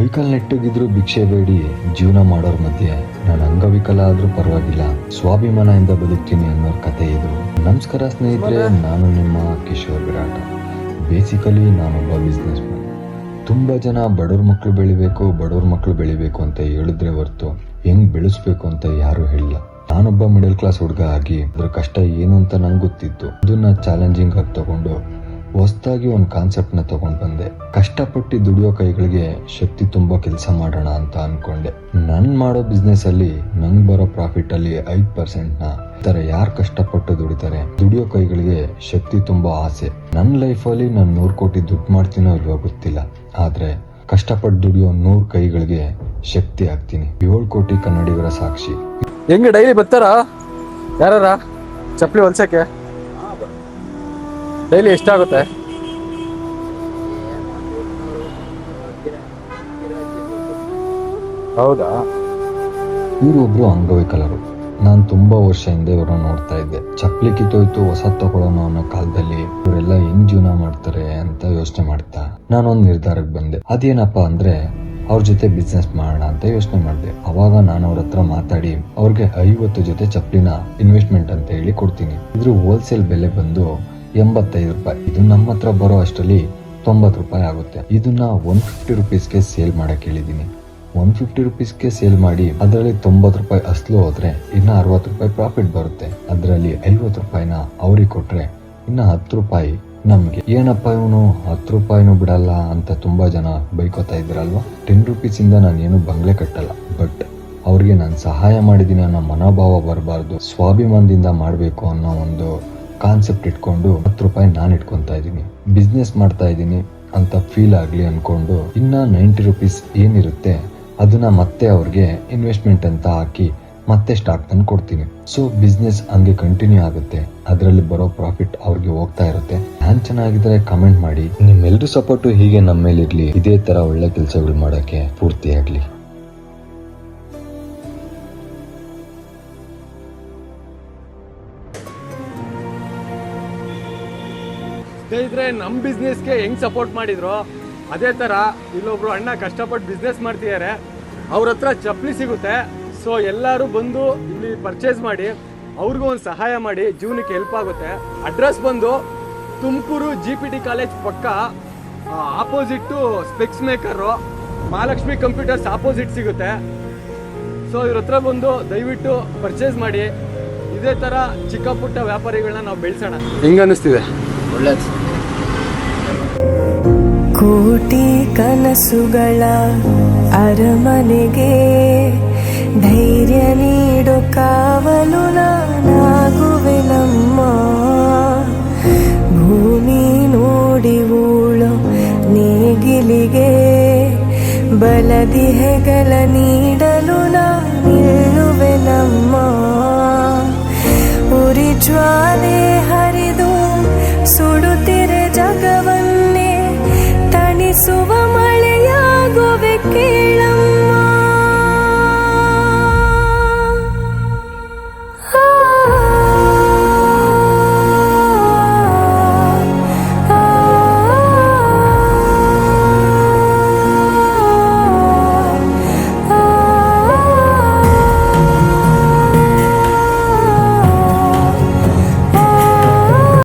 ಕೈಕಾಲ್ ನೆಟ್ಟಗಿದ್ರು ಭಿಕ್ಷೆ ಬೇಡಿ ಜೀವನ ಮಾಡೋರ್ ಮಧ್ಯೆ ನಾನು ಅಂಗವಿಕಲ ಆದ್ರೂ ಪರವಾಗಿಲ್ಲ. ಸ್ವಾಭಿಮಾನದಿಂದ ಬದುಕ್ತೀನಿ ಅನ್ನೋರ್ ಕತೆ ಇದು. ನಮಸ್ಕಾರ ಸ್ನೇಹಿತರೆ ನಾನು ನಿಮ್ಮ ಕಿಶೋರ್ ವಿರಾಟ. ಬೇಸಿಕಲಿ ನಾನೊಬ್ಬ ಬಿಸ್ನೆಸ್ ಮ್ಯಾನ್ ತುಂಬ ಜನ ಬಡವ್ರ ಮಕ್ಕಳು ಬೆಳಿಬೇಕು ಬಡವ್ರ ಮಕ್ಕಳು ಬೆಳಿಬೇಕು ಅಂತ ಹೇಳಿದ್ರೆ ಹೊರ್ತು ಹೆಂಗ್ ಬೆಳೆಸ್ಬೇಕು ಅಂತ ಯಾರು ಹೇಳಿಲ್ಲ. ನಾನೊಬ್ಬ ಮಿಡಲ್ ಕ್ಲಾಸ್ ಹುಡುಗ ಆಗಿ ಅದ್ರ ಕಷ್ಟ ಏನು ಅಂತ ನಂಗೆ ಗೊತ್ತಿತ್ತು. ಅದನ್ನ ಚಾಲೆಂಜಿಂಗ್ ಆಗಿ ತಗೊಂಡು ಹೊಸದಾಗಿ ಒಂದು ಕಾನ್ಸೆಪ್ಟ್ನ ತಗೊಂಡು ಬಂದೆ. ಕಷ್ಟಪಟ್ಟು ದುಡಿಯೋ ಕೈಗಳಿಗೆ ಶಕ್ತಿ ತುಂಬೋ ಕೆಲಸ ಮಾಡೋಣ ಅಂತ ಅನ್ಕೊಂಡೆ. ನನ್ ಮಾಡೋ ಬಿಸ್ನೆಸ್ ಅಲ್ಲಿ ನಂಗೆ ಬರೋ ಪ್ರಾಫಿಟ್ ಅಲ್ಲಿ ಐದ್ ಪರ್ಸೆಂಟ್ನ ಈ ತರ ಯಾರು ಕಷ್ಟಪಟ್ಟು ದುಡಿತಾರೆ, ದುಡಿಯೋ ಕೈಗಳಿಗೆ ಶಕ್ತಿ ತುಂಬಾ ಆಸೆ. ನನ್ನ ಲೈಫಲ್ಲಿ ನಾನು ನೂರು ಕೋಟಿ ದುಡ್ಡು ಮಾಡ್ತೀನೋ ಇಲ್ವೋ ಗೊತ್ತಿಲ್ಲ. ಆದ್ರೆ ಕಷ್ಟಪಟ್ಟು ದುಡಿಯೋ ನೂರು ಕೈಗಳಿಗೆ ಶಕ್ತಿ ಆಗ್ತೀನಿ ಏಳು ಕೋಟಿ ಕನ್ನಡಿಗರ ಸಾಕ್ಷಿ. ಹೆಂಗೆ ಡೈಲಿ ಬರ್ತಾರ? ಯಾರ ಚಪ್ಪಲಿ ಹೊಲ್ಸಕ್ಕೆ? ಡೈಲಿ ಎಷ್ಟಾಗುತ್ತೆ? ಹೌದಾ? ಇವರು ಒಬ್ರು ಅಂಗವಿಕಲರು. ನಾನು ತುಂಬಾ ವರ್ಷ ಹಿಂದೆ ಇವರನ್ನ ನೋಡ್ತಾ ಇದ್ದೆ. ಚಪ್ಪಲಿ ಕಿತ್ತೋಯ್ತು ಹೊಸ ತಗೊಳ್ಳೋಣ ಅನ್ನೋ ಕಾಲದಲ್ಲಿ ಇವರೆಲ್ಲ ಹೆಂಗ್ ಜೀವನ ಮಾಡ್ತಾರೆ ಅಂತ ಯೋಚನೆ ಮಾಡ್ತಾ ನಾನೊಂದು ನಿರ್ಧಾರಕ್ಕೆ ಬಂದೆ. ಅದೇನಪ್ಪ ಅಂದ್ರೆ ಅವ್ರ ಜೊತೆ ಬಿಸ್ನೆಸ್ ಮಾಡೋಣ ಅಂತ ಯೋಚನೆ ಮಾಡಿದೆ. ಅವಾಗ ನಾನು ಅವ್ರ ಹತ್ರ ಮಾತಾಡಿ ಅವ್ರಿಗೆ ಐವತ್ತು ಜೊತೆ ಚಪ್ಪಲಿನ ಇನ್ವೆಸ್ಟ್ಮೆಂಟ್ ಅಂತ ಹೇಳಿ ಕೊಡ್ತೀನಿ. ಇದ್ರ ಹೋಲ್ಸೇಲ್ ಬೆಲೆ ಬಂದು ಎಂಬತ್ತೈದು ರೂಪಾಯಿ. ಇದು ನಮ್ಮ ಹತ್ರ ಬರೋ ಅಷ್ಟರಲ್ಲಿ ತೊಂಬತ್ತು ರೂಪಾಯಿ ಆಗುತ್ತೆ. ಇದನ್ನ ಒನ್ ಫಿಫ್ಟಿ ರುಪೀಸ್ಗೆ ಸೇಲ್ ಮಾಡಕ್ಕೆ ಹೇಳಿದೀನಿ ಒನ್ ಫಿಫ್ಟಿ ರುಪೀಸ್ಗೆ ಸೇಲ್ ಮಾಡಿ ಅದರಲ್ಲಿ ತೊಂಬತ್ತು ರೂಪಾಯಿ ಅಸ್ಲು ಹೋದ್ರೆ ಇನ್ನ ಅರವತ್ತು ರೂಪಾಯಿ ಪ್ರಾಫಿಟ್ ಬರುತ್ತೆ. ಅದರಲ್ಲಿ ಐವತ್ತು ರೂಪಾಯಿನ ಅವ್ರಿಗೆ ಕೊಟ್ರೆ ಇನ್ನ ಹತ್ತು ರೂಪಾಯಿ ನಮಗೆ. ಏನಪ್ಪ ಇವನು ಹತ್ತು ರೂಪಾಯಿನೂ ಬಿಡಲ್ಲ ಅಂತ ತುಂಬಾ ಜನ ಬೈಕೋತಾ ಇದ್ರಲ್ವಾ ಟೆನ್ ರುಪೀಸಿಂದ ನಾನು ಏನು ಬಂಗ್ಲೆ ಕಟ್ಟಲ್ಲ. ಬಟ್ ಅವ್ರಿಗೆ ನಾನು ಸಹಾಯ ಮಾಡಿದ್ದೀನಿ ಅನ್ನೋ ಮನೋಭಾವ ಬರಬಾರ್ದು. ಸ್ವಾಭಿಮಾನದಿಂದ ಮಾಡಬೇಕು ಅನ್ನೋ ಒಂದು ಕಾನ್ಸೆಪ್ಟ್ ಇಟ್ಕೊಂಡು ಹತ್ತು ರೂಪಾಯಿ ನಾನು ಇಟ್ಕೊಂತಾ ಇದ್ದೀನಿ. ಬಿಸ್ನೆಸ್ ಮಾಡ್ತಾ ಇದ್ದೀನಿ ಅಂತ ಫೀಲ್ ಆಗಲಿ ಅಂದ್ಕೊಂಡು ಇನ್ನ ನೈಂಟಿ ರುಪೀಸ್ ಏನಿರುತ್ತೆ ಅದನ್ನ ಮತ್ತೆ ಅವ್ರಿಗೆ ಇನ್ವೆಸ್ಟ್ಮೆಂಟ್ ಅಂತ ಹಾಕಿ ಮತ್ತೆ ಸ್ಟಾಕ್ ತಂದು ಕೊಡ್ತೀನಿ. ಸೊ ಬಿಸ್ನೆಸ್ ಹಂಗೆ ಕಂಟಿನ್ಯೂ ಆಗುತ್ತೆ. ಅದರಲ್ಲಿ ಬರೋ ಪ್ರಾಫಿಟ್ ಅವ್ರಿಗೆ ಹೋಗ್ತಾ ಇರುತ್ತೆ. ನಾನು ಚೆನ್ನಾಗಿದ್ರೆ ಕಮೆಂಟ್ ಮಾಡಿ. ನಿಮ್ಮೆಲ್ಲರೂ ಸಪೋರ್ಟು ಹೀಗೆ ನಮ್ಮ ಮೇಲೆ ಇರಲಿ ಇದೇ ತರ ಒಳ್ಳೆ ಕೆಲಸಗಳು ಮಾಡೋಕೆ ಪೂರ್ತಿ ಆಗ್ಲಿ. ಸ್ನೇಹಿತರೆ ನಮ್ಮ ಬಿಸ್ನೆಸ್ಗೆ ಹೆಂಗ್ ಸಪೋರ್ಟ್ ಮಾಡಿದ್ರು? ಅದೇ ತರ ಇಲ್ಲೊಬ್ರು ಅಣ್ಣ ಕಷ್ಟಪಟ್ಟು ಬಿಸ್ನೆಸ್ ಮಾಡ್ತಿದ್ದಾರೆ ಅವ್ರ ಹತ್ರ ಚಪ್ಪಲಿ ಸಿಗುತ್ತೆ. ಸೊ ಎಲ್ಲರೂ ಬಂದು ಇಲ್ಲಿ ಪರ್ಚೇಸ್ ಮಾಡಿ ಅವ್ರಿಗೂ ಒಂದು ಸಹಾಯ ಮಾಡಿ ಜೀವನಕ್ಕೆ ಹೆಲ್ಪ್ ಆಗುತ್ತೆ. ಅಡ್ರೆಸ್ ಬಂದು Tumakuru G P T college ಪಕ್ಕ opposite specs maker Mahalakshmi computers opposite ಸಿಗುತ್ತೆ. ಸೊ ಇವ್ರ ಹತ್ರ ಬಂದು ದಯವಿಟ್ಟು ಪರ್ಚೇಸ್ ಮಾಡಿ. ಇದೇ ತರ ಚಿಕ್ಕ ಪುಟ್ಟ ವ್ಯಾಪಾರಿಗಳನ್ನ ನಾವು ಬೆಳೆಸೋಣ. ಹೆಂಗ ಅನಿಸ್ತಿದೆ ಕೋಟಿ ಕನಸುಗಳ ಅರಮನೆಗೆ ಧೈರ್ಯ ನೀಡು ಕಾವಲು ನಾನಾಗುವೆ ನಮ್ಮ. ಭೂಮಿ ನೋಡಿ ಊಳು ನೇಗಿಲಿಗೆ ಬಲದಿ ಹೆಗಲ ನೀಡಲು ನಾನಿಲ್ಲುವೆ ನಮ್ಮ. ಉರಿ ಜ್ವಾಲೆ ಹರಿದು ಸುಡುತ್ತಿರೆ ಜಗವ